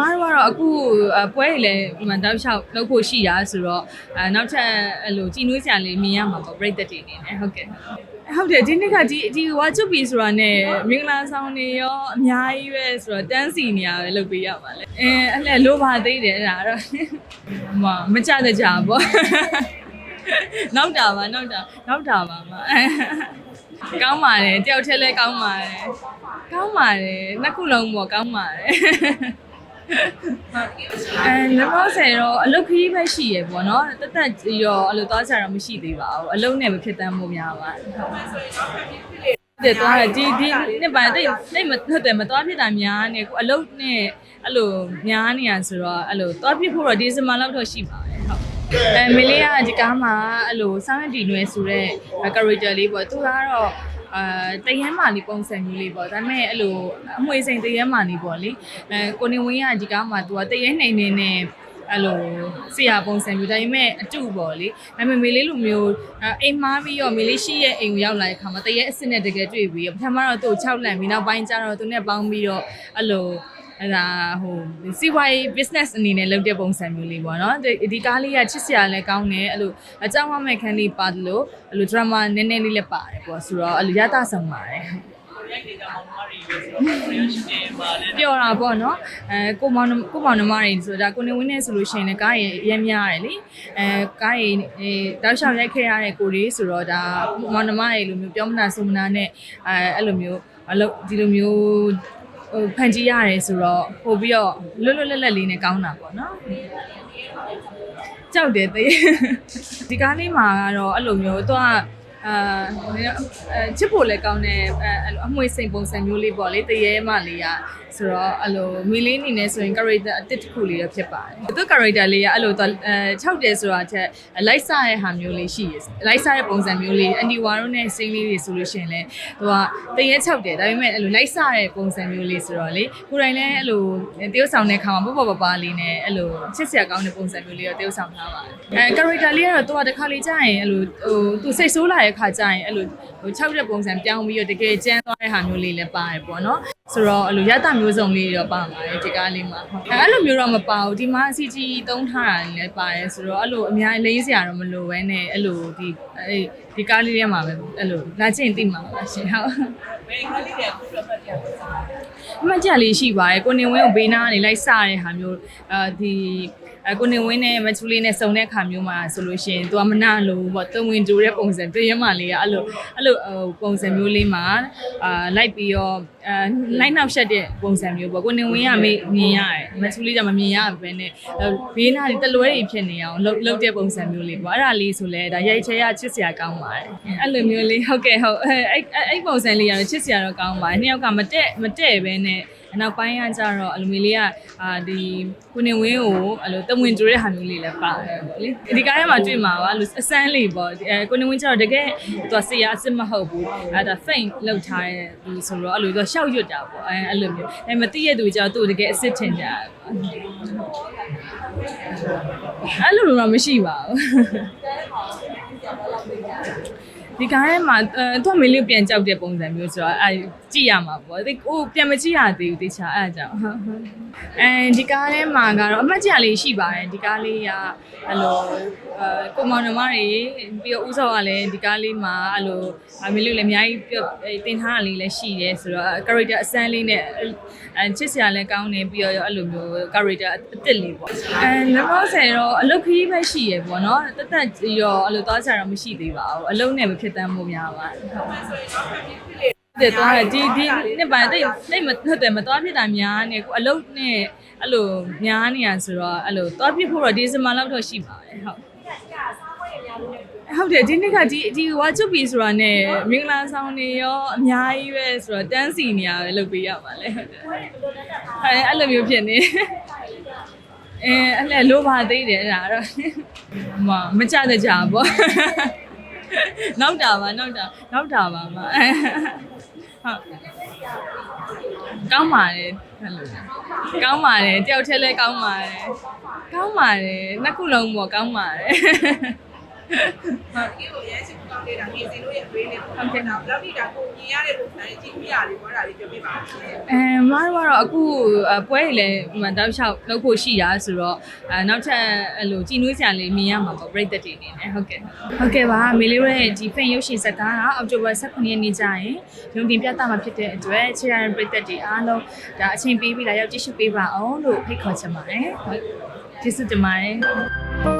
မတို့ကတော့အခုအပွဲတွေလည်းဒီမှာတောက်လျှောက်လုပ်ဖို့ရှိတာဆိုတော့အဲနောက်ထပ်အဲ့လိုကြည်နွေးစရာလေးမြင်ရမှာပေါ့ပြိတ္တတွေအနေနဲ့ဟုတ်ကဲ့ဟုတ်တယ်ဒီနေ့ကဒီဒီဝါချွတ်ပြီဆိုတာနဲ့မင်္ဂလာဆောင်နေရောအများကြီးပဲဆိုတော့တန်းစီနေရပဲလုပ်ပေးရပါလေအဲအဲ့လေလိုပါသေးတယ်အဲ့ဒါတော့မမကြတဲ့ကြပေါ့နောက်တာပါနောက်တာနောက်တာပါမကောင်းပါတယ်တယောက်တည်းလဲကောင်းပါတယ်ကောင်းပါတယ်နှစ်ခုလုံးပေါ့ကောင်းပါတယ် အဲလောလောဆယ်တော့အလုပ်ခရီးပဲရှိရပေါ့နော်တက်တက်ရောအလုပ်သွားကြတော့မရှိသေးပါဘူးအလုပ်နဲ့ပဲဖြစ်တမ်းမှုများပါတယ်ဟုတ်တယ်သွားတယ်ဒီဒီနှစ်ပိုင်းတိတ်တိတ်မဟုတ်တယ်မသွားဖြစ်တာများနေကိုအလုပ်နဲ့အဲ့လိုများနေရဆိုတော့အဲ့လိုသွားဖြစ်ဖို့တော့ဒီဇင်ဘာလောက်တော့ရှိပါတယ်ဟုတ်အဲမလေးကဒီကားမှာအဲ့လိုစောင်းရတီနွယ်ဆိုတဲ့ character လေးပေါ့သူကတော့ အာတရမ်းမာလေးပုံစံမျိုးလေးပေါ့ဒါပေမဲ့အဲ့လိုအမွေစိန်တရမ်းမာလေးပေါ့လေအဲကိုနေဝင်းကဒီကားမှာသူကတရမ်းနေနေနဲ့အဲ့လိုဆရာပုံစံမျိုးဒါပေမဲ့အတူပေါ့လေဒါပေမဲ့မေလေးလိုမျိုးအဲ့အိမ်မားပြီးတော့မေလေးရှိရဲ့အိမ်ကိုရောက်လာတဲ့ခါမှာတရက်အစ်စ်နဲ့တကယ်တွေ့ပြီးတော့ပထမတော့သူ့ကို6လန့်ပြီးနောက်ပိုင်းကျတော့သူနဲ့ပေါင်းပြီးတော့အဲ့လို အဲ့ဒါဟိုစီဝိုင်း business အနေနဲ့လုပ်တဲ့ပုံစံမျိုးလေးပေါ့နော်ဒီဒီကားလေးကချစ်စရာလည်းကောင်းတယ်အဲ့လိုအကြောင်းမမဲ့ခန်းလေးပါတယ်လို့အဲ့လို drama နည်းနည်းလေးလည်းပါတယ်ပေါ့ဆိုတော့အဲ့လိုရတာဆောင်ပါတယ်ပျော်တာပေါ့နော်အဲကိုမောင်နှမကိုမောင်နှမတွေဆိုတာကိုနေဝင်းနေဆိုလို့ရှိရင်လည်းကားရရမ်းများတယ်လေအဲကားရအဲတောက်လျှောက်ရိုက်ခဲ့ရတဲ့ကိုလေးဆိုတော့ဒါမောင်နှမတွေလိုမျိုးပြောမနာဆိုမနာနဲ့အဲအဲ့လိုမျိုးအလုပ်ဒီလိုမျိုး ဟိုဖန်ကြီးရတယ်ဆိုတော့ပို့ပြီးတော့လွတ်လွတ်လပ်လပ်လေးနဲ့ကောင်းတာပေါ့နော်ကြောက်တယ်တေးဒီကားလေးမှာကတော့အဲ့လိုမျိုးသူကအာအဲချစ်ဖို့လည်းကောင်းတယ်အဲအဲ့လိုအမွှေစိန်ပုံစံမျိုးလေးပေါ့လေတရေမလေးကဆိုတော့အဲ့လိုမီလေးအနေနဲ့ဆိုရင် character အတစ်တစ်ခုလေးတော့ဖြစ်ပါတယ်သူ character လေးကအဲ့လိုတော့အဲ6တယ်ဆိုတာထက်လိုက်စားတဲ့ဟာမျိုးလေးရှိရယ်လိုက်စားတဲ့ပုံစံမျိုးလေးအန်ဒီဝါတို့နဲ့စိန်လေးတွေဆိုလို့ရှိရင်လည်းသူကတရေ6တယ်ဒါပေမဲ့အဲ့လိုလိုက်စားတဲ့ပုံစံမျိုးလေးဆိုတော့လေကိုယ်တိုင်လည်းအဲ့လိုတရုပ်ဆောင်တဲ့ခါမှာပေါ့ပေါ့ပါပါလေးနဲ့အဲ့လိုချစ်စရာကောင်းတဲ့ပုံစံမျိုးလေးတော့တရုပ်ဆောင်ထားပါတယ်အဲ character လေးကတော့သူကတစ်ခါလေးကြာရင်အဲ့လိုဟိုသူစိတ်ဆိုးလာတဲ့ခါကြာရင်အဲ့လိုဟို6တဲ့ပုံစံပြောင်းပြီးတော့တကယ်ကျန်းသွားတဲ့ဟာမျိုးလေးလည်းပါတယ်ပေါ့နော် ဆိုတော့အဲ့လိုရတမျိုးစုံလေးတွေတော့ပါပါတယ်ဒီကားလေးမှာဟုတ်အဲ့လိုမျိုးတော့မပါဘူးဒီမှာ CG သုံးထားတာလည်းပါတယ်ဆိုတော့အဲ့လိုအများကြီးလိမ့်စရာတော့မလိုဘဲနဲ့အဲ့လိုဒီအဲ့ဒီကားလေးထဲမှာပဲအဲ့လိုလာချင်သိမှာပါရှင်ဟုတ်ဘယ်ခါလေးတည်းအခုတော့ပတ်ကြပါစားအမှတ်ချက်လေးရှိပါတယ်ကိုနေဝင်းကိုဘေးနားကနေလိုက်စတဲ့ဟာမျိုးအာဒီ အကိုနေဝင်းနဲ့မချူလေးနဲ့စုံတဲ့ခါမျိုးမှာဆိုလို့ရှိရင်သူကမနာလို့ပေါ့တုံဝင်ကြိုတဲ့ပုံစံပြရမလေးကအဲ့လိုအဲ့လိုဟိုပုံစံမျိုးလေးမှာအာလိုက်ပြီးတော့အာလိုက်နောက်ရှက်တဲ့ပုံစံမျိုးပေါ့ကိုနေဝင်းကမေးမြင်ရတယ်မချူလေးကမမြင်ရဘဲနဲ့ဘေးနားနေတလွဲတွေဖြစ်နေအောင်လှုပ်လှုပ်တဲ့ပုံစံမျိုးလေးပေါ့အဲ့ဒါလေးဆိုလဲဒါရိုက်ချဲရချစ်စရာကောင်းပါတယ်အဲ့လိုမျိုးလေးဟုတ်ကဲ့ဟုတ်အဲ့အဲ့အဲ့ပုံစံလေးကတော့ချစ်စရာတော့ကောင်းပါတယ်နှစ်ယောက်ကမတက်မတက်ပဲနဲ့ နောက်ပိုင်းကကျတော့အလိုမျိုးလေးကအာဒီကိုနေဝင်းကိုအလိုတဝင်ကြိုးတဲ့ဟာမျိုးလေးလည်းပါတယ်ပေါ့လေဒီကားထဲမှာတွေ့မှာပါလို့အစမ်းလေးပေါ့အဲကိုနေဝင်းကျတော့တကယ်သူကဆေးရအစ်စ်မဟုတ်ဘူးအဲဒါ faint လောက်ထားတဲ့သူဆိုတော့အဲ့လိုသူကရှောက်ရွတ်တာပေါ့အဲအဲ့လိုမျိုးအဲမသိရသူကျတော့သူ့တကယ်အစ်စ်ထင်ကြတယ်အဲ့လိုတော့မရှိပါဘူး ဒီကားထဲမှာအဲသူကမေးလေးပြန်ကြောက်တဲ့ပုံစံမျိုးဆိုတော့အဲကြည့်ရမှာပေါ့ဒီဟိုပြန်မကြည့်ရသေးဘူးတခြားအဲအကြောင်းအဲဒီကားထဲမှာကတော့အမှတ်ကြလေးရှိပါတယ်ဒီကားလေးကအဲ့လိုအဲကိုမောင်နှမတွေပြီးတော့ဦးစောကလည်းဒီကားလေးမှာအဲ့လိုအမေလေးလည်းအများကြီးတင်ထားတာလေးလည်းရှိတယ်ဆိုတော့ character အစမ်းလေးနဲ့အဲချစ်စရာလည်းကောင်းတယ်ပြီးတော့အဲ့လိုမျိုး character အစ်စ်လေးပေါ့အဲလောလောဆယ်တော့အလုပ်ခရီးပဲရှိရပေါ့နော်တက်တက်ရောအဲ့လိုသွားကြတော့မရှိသေးပါဘူးအလုပ်နဲ့ပဲဖြစ်တမ်းမှုများပါတယ်တဲ့သွားတယ်ဒီဒီနှစ်ပိုင်းတိတ်တိတ်မဟုတ်တယ်မသွားဖြစ်တာများနေကိုအလုပ်နဲ့အဲ့လိုများနေရဆိုတော့အဲ့လိုသွားဖြစ်ဖို့တော့ဒီဇင်ဘာလောက်တော့ရှိပါတယ်ဟုတ်ဟုတ်တယ်ဒီနေ့ကဒီဒီဝါချွတ်ပြီဆိုတာနဲ့မင်္ဂလာဆောင်နေရောအများကြီးပဲဆိုတော့တန်းစီနေရပဲလုပ်ပေးရပါလေဟုတ်တယ်အဲအဲ့လိုမျိုးဖြစ်နေအဲအဲ့လေလိုပါသေးတယ်အဲ့ဒါတော့မမကြတဲ့ကြပေါ့ နောက်တာပါနောက်တာနောက်တာပါမဟုတ်ကောင်းပါတယ်အဲ့လိုကောင်းပါတယ်တယောက်တည်းလဲကောင်းပါတယ်ကောင်းပါတယ်နှစ်ခုလုံးပေါ့ကောင်းပါတယ် ဒီကိုရဲချစ်ကောင်းနေတာနေစီလို့ရဲ့ဝေးနေပေါ့ဟုတ်ကဲ့တော့လောက်ဒီကကိုမြင်ရတဲ့ပုံစံကြီးကြည့်ပြရတယ်ဘောတာလေးပြောပြပါဦးအဲမတို့ကတော့အခုအပွဲတွေလည်းဟိုမှာတောက်လျှောက်လုပ်ဖို့ရှိတာဆိုတော့အဲနောက်ထပ်အဲ့လိုကြည်နွေးစရာလေးမြင်ရမှာပေါ့ပြိသက်တွေအနေနဲ့ဟုတ်ကဲ့ဟုတ်ကဲ့ပါမေလေးတို့ရဲ့ဒီ fan ရုပ်ရှင်ဇာတ်ကားကအောက်တိုဘာ18ရက်နေ့ကျရင်ရုံတင်ပြသမှာဖြစ်တဲ့အတွက်ခြေရန်ပြိသက်တွေအားလုံးဒါအချိန်ပေးပြီးလာရောက်ကြည့်ရှုပေးပါအောင်လို့ဖိတ်ခေါ်ချင်ပါတယ်ဟုတ်ကျေးဇူးတင်ပါတယ်